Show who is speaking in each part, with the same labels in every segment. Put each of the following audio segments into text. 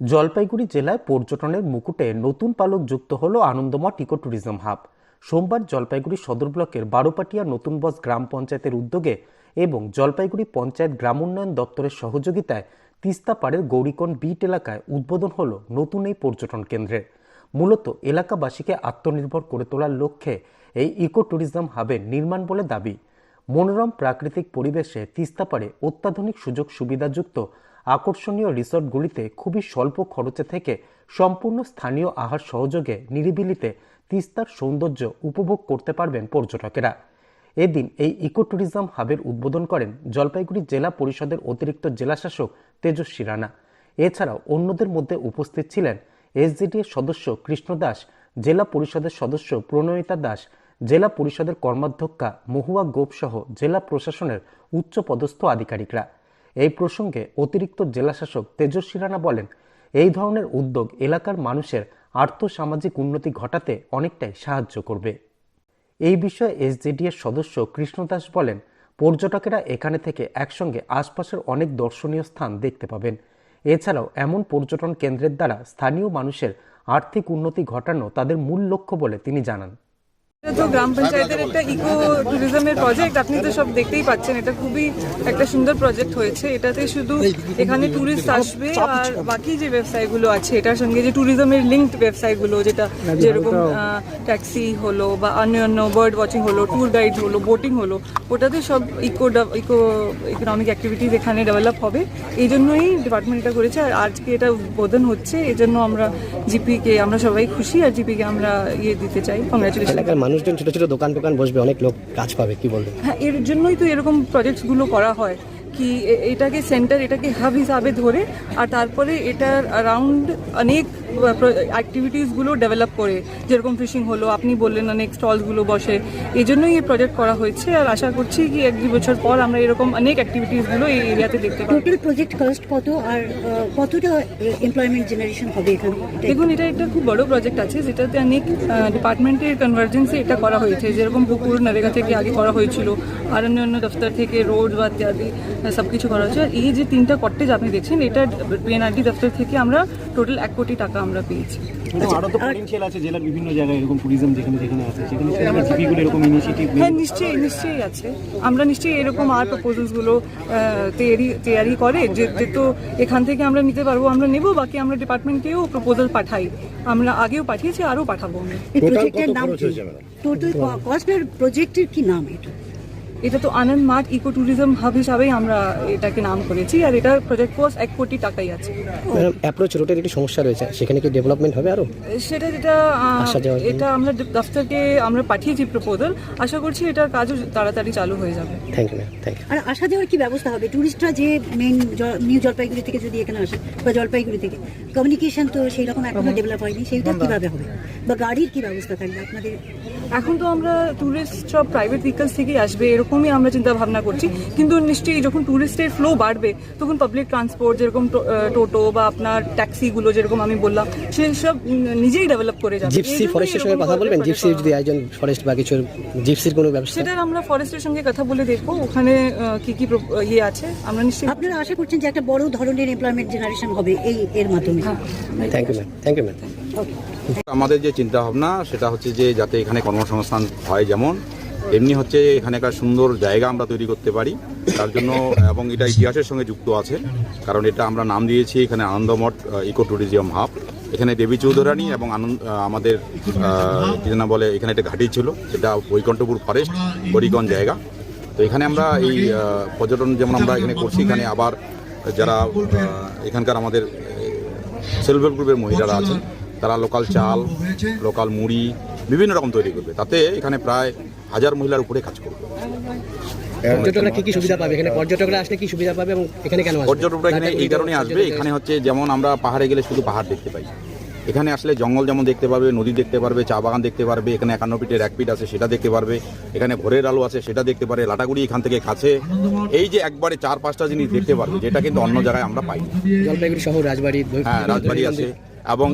Speaker 1: জলপাইগুড়ি জেলায় পর্যটনের মুকুটে নতুন পালক যুক্ত হল আনন্দমঠ ইকো ট্যুরিজম হাব। সোমবার জলপাইগুড়ি সদর ব্লকের বারোপাটিয়া নতুন বস গ্রাম পঞ্চায়েতের উদ্যোগে এবং জলপাইগুড়ি পঞ্চায়েত গ্রাম উন্নয়ন দপ্তরের সহযোগিতায় তিস্তা পাড়ের গৌরীকোণ বিট এলাকায় উদ্বোধন হল নতুন এই পর্যটন কেন্দ্রের মূলত এলাকাবাসীকে আত্মনির্ভর করে তোলার লক্ষ্যে এই ইকো ট্যুরিজম হাবের নির্মাণ বলে দাবি। মনোরম প্রাকৃতিক পরিবেশে তিস্তা পাড়ে অত্যাধুনিক সুযোগ সুবিধাযুক্ত আকর্ষণীয় রিসর্টগুলিতে খুবই স্বল্প খরচে থেকে সম্পূর্ণ স্থানীয় আহার সহযোগে নিরিবিলিতে তিস্তার সৌন্দর্য উপভোগ করতে পারবেন পর্যটকেরা। এদিন এই ইকো ট্যুরিজম হাবের উদ্বোধন করেন জলপাইগুড়ি জেলা পরিষদের অতিরিক্ত জেলাশাসক তেজস্বী রানা। এছাড়াও অন্যদের মধ্যে উপস্থিত ছিলেন এসজিডিএর সদস্য কৃষ্ণ দাস, জেলা পরিষদের সদস্য প্রণয়িতা দাস, জেলা পরিষদের কর্মাধ্যক্ষা মহুয়া গোপ সহ জেলা প্রশাসনের উচ্চপদস্থ আধিকারিকরা। এই প্রসঙ্গে অতিরিক্ত জেলাশাসক তেজস্বী রানা বলেন, এই ধরনের উদ্যোগ এলাকার মানুষের আর্থসামাজিক উন্নতি ঘটাতে অনেকটাই সাহায্য করবে। এই বিষয়ে এসজেডি এর সদস্য কৃষ্ণ দাস বলেন, পর্যটকেরা এখানে থেকে একসঙ্গে আশপাশের অনেক দর্শনীয় স্থান দেখতে পাবেন। এছাড়াও এমন পর্যটন কেন্দ্রের দ্বারা স্থানীয় মানুষের আর্থিক উন্নতি ঘটানো তাদের মূল লক্ষ্য বলে তিনি জানান।
Speaker 2: তো গ্রাম পঞ্চায়েতের একটা ইকো ট্যুরিজমের প্রজেক্ট আপনি তো সব দেখতেই পাচ্ছেন, এটা খুবই একটা সুন্দর প্রজেক্ট হয়েছে। এটাতে শুধু এখানে ট্যুরিস্ট আসবে আর বাকি যে ব্যবসায়গুলো আছে, এটার সঙ্গে যে ট্যুরিজমের লিঙ্কড ব্যবসায়গুলো যেটা যেরকম ট্যাক্সি হলো বা অন্য অন্য বার্ড ওয়াচিং হলো ট্যুর গাইড হলো বোটিং হলো, ওটাতে সব ইকো ইকো ইকোনমিক অ্যাক্টিভিটিস এখানে ডেভেলপ হবে। এই জন্যই ডিপার্টমেন্ট এটা করেছে আর আজকে এটা উদ্বোধন হচ্ছে। এই জন্য আমরা জিপিকে আমরা সবাই খুশি আর জিপিকে আমরা ইয়ে দিতে চাই। কংগ্রাচুলেশন
Speaker 3: মানুষজন ছোট ছোট দোকান টোকান বসবে, অনেক লোক কাজ পাবে, কি বলবেন
Speaker 2: হ্যাঁ এর জন্যই তো এরকম প্রজেক্টসগুলো করা হয়। কি এটাকে সেন্টার এটাকে হাব হিসাবে ধরে আর তারপরে এটার অ্যারাউন্ড অনেক অ্যাক্টিভিটিসগুলো ডেভেলপ করে। যেরকম ফিশিং হলো আপনি বললেন অনেক স্টলসগুলো বসে। এই জন্যই এই প্রজেক্ট করা হয়েছে আর আশা করছি কি এক দু বছর পর আমরা এরকম অনেক অ্যাক্টিভিটিসগুলো এই এরিয়াতে দেখতে পাবো।
Speaker 4: টোটাল প্রজেক্ট কস্ট কত আর কতটা এমপ্লয়মেন্ট জেনারেশন হবে এখানে?
Speaker 2: দেখুন এটা একটা খুব বড় প্রজেক্ট আছে যেটাতে অনেক ডিপার্টমেন্টের কনভার্জেন্সে এটা করা হয়েছে। যেরকম পুকুর নরেগা থেকে আগে করা হয়েছিল আর অন্য অন্য দফতর থেকে রোড বা ইত্যাদি। সব কিছু করা হয়েছে এই যে তিনটা কটেজ আপনি দেখছেন এটা পিএনআরডি দফতর থেকে আমরা টোটাল এক কোটি টাকা আমরা পেয়েছি।
Speaker 5: আরও তো পটেনশিয়াল আছে জেলার বিভিন্ন জায়গায় এরকম ট্যুরিজম যেখানে যেখানে আছে সেখানে সেখানে এরকম ইনিশিয়েটিভ
Speaker 2: হ্যাঁ নিশ্চয়ই নিশ্চয়ই আছে। আমরা নিশ্চয়ই এরকম আর প্রপোজালসগুলো তৈরি তৈরি করে যে যে তো এখান থেকে আমরা নিতে পারব আমরা নেব বাকি আমরা ডিপার্টমেন্টকেও প্রপোজাল পাঠাই। আমরা আগেও পাঠিয়েছি আরও পাঠাবো আমরা।
Speaker 4: এই প্রজেক্টের নাম কি? টোটাল কস্ট আর প্রজেক্টের কি নাম এটা?
Speaker 2: এটা তো আনন্দ মাঠ ইকো ট্যুরিজম হাব হিসাবেই আমরা এটাকে নাম করেছি আর এটা প্রজেক্ট কোর্স এক কোটি টাকাই আছে।
Speaker 3: অ্যাপ্রোচ রোডের একটি সমস্যা রয়েছে সেখানে কি ডেভেলপমেন্ট হবে আরও?
Speaker 2: সেটা যেটা? এটা আমরা দফতরকে আমরা পাঠিয়েছি প্রপোজাল আশা করছি এটার কাজও তাড়াতাড়ি চালু হয়ে যাবে।
Speaker 3: Thank you ma'am thank you
Speaker 4: আর আসা যাওয়ার কি ব্যবস্থা হবে? টুরিস্টরা যে মেন নিউ জলপাইগুড়ি থেকে যদি এখানে আসে বা জলপাইগুড়ি থেকে কমিউনিকেশন তো সেই রকম এখনও ডেভেলপ হয়নি সেইটা কীভাবে হবে? বা গাড়ির কি ব্যবস্থা থাকবে আপনাদের?
Speaker 2: এখন তো আমরা ট্যুরিস্ট সব প্রাইভেট ভেহিকলস থেকেই আসবে এরকমই আমরা চিন্তা ভাবনা করছি। কিন্তু নিশ্চয়ই যখন ট্যুরিস্টের ফ্লো বাড়বে তখন পাবলিক ট্রান্সপোর্ট যেরকম টোটো বা আপনার ট্যাক্সিগুলো যেরকম আমি বললাম সেসব উম, নিজেই ডেভেলপ করে যাবে।
Speaker 3: জিপসি ফরেস্টের সঙ্গে কথা বলবেন?
Speaker 2: করা
Speaker 3: যদি আয়োজন ফরেস্ট বা কিছু জিপসির কোনো ব্যবস্থা?
Speaker 2: সেটার আমরা ফরেস্টের সঙ্গে কথা বলে দেখব। ওখানে কি কি ইয়ে আছে আমরা নিশ্চয়ই
Speaker 4: আপনারা আশা করছেন যে একটা বড় ধরনের এমপ্লয়মেন্ট জেনারেশন হবে এই এর মাধ্যমে?
Speaker 2: হ্যাঁ।
Speaker 3: Thank you ma'am thank you ma'am
Speaker 6: আমাদের যে চিন্তা ভাবনা সেটা হচ্ছে যে যাতে এখানে কর্মসংস্থান হয় যেমন এমনি হচ্ছে এখানে একটা সুন্দর জায়গা আমরা তৈরি করতে পারি। তার জন্য, এবং এটা ইতিহাসের সঙ্গে যুক্ত আছে। কারণ এটা আমরা নাম দিয়েছি এখানে আনন্দমঠ ইকো ট্যুরিজম হাব। এখানে দেবী চৌধুরানী এবং আনন্দ আমাদের কি যেন বলে, এখানে একটা ঘাঁটি ছিল। সেটা বৈকণ্ঠপুর ফরেস্ট হরিগঞ্জ জায়গা। তো এখানে আমরা এই পর্যটন যেমন আমরা এখানে করছি, এখানে আবার যারা এখানকার আমাদের সেলফ হেল্প গ্রুপের মহিলারা আছেন, তারা লোকাল চাল লোকাল মুড়ি বিভিন্ন রকম তৈরি করবে। তাতে এখানে প্রায় হাজার মহিলার উপরে কাজ করবে।
Speaker 3: পর্যটকরা কি কি সুবিধা পাবে? এখানে পর্যটকরা আসলে কি সুবিধা পাবে এবং এখানে কেন
Speaker 6: পর্যটকরা এখানে এই কারণে আসবে। এখানে হচ্ছে যেমন আমরা পাহাড়ে গেলে শুধু পাহাড় দেখতে পাই। এখানে আসলে জঙ্গল যেমন দেখতে পারবে নদী দেখতে পারবে চা বাগান দেখতে পারবে এখানে একান্ন পিঠের এক পিঠ আছে সেটা দেখতে পারবে এখানে ভোরের আলো আছে সেটা দেখতে পারে লাটাগুড়ি এখান থেকে কাছে। এই যে একবারে চার পাঁচটা জিনিস দেখতে পারবে যেটা কিন্তু অন্য জায়গায় আমরা পাই না।
Speaker 3: জলপাইগুড়ি শহর রাজবাড়ি
Speaker 6: হ্যাঁ রাজবাড়ি আছে। এবং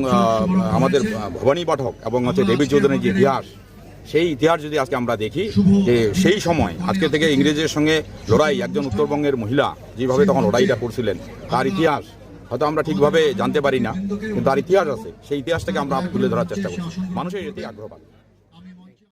Speaker 6: আমাদের ভবানী পাঠক এবং হচ্ছে দেবী চৌধুরীর যে ইতিহাস সেই ইতিহাস যদি আজকে আমরা দেখি যে সেই সময় আজকে থেকে ইংরেজের সঙ্গে লড়াই একজন উত্তরবঙ্গের মহিলা যেভাবে তখন লড়াইটা করছিলেন তার ইতিহাস হয়তো আমরা ঠিকভাবে জানতে পারি না কিন্তু তার ইতিহাস আছে সেই ইতিহাসটাকে আমরা তুলে ধরার চেষ্টা করছি। মানুষের এটি আগ্রহ পাবে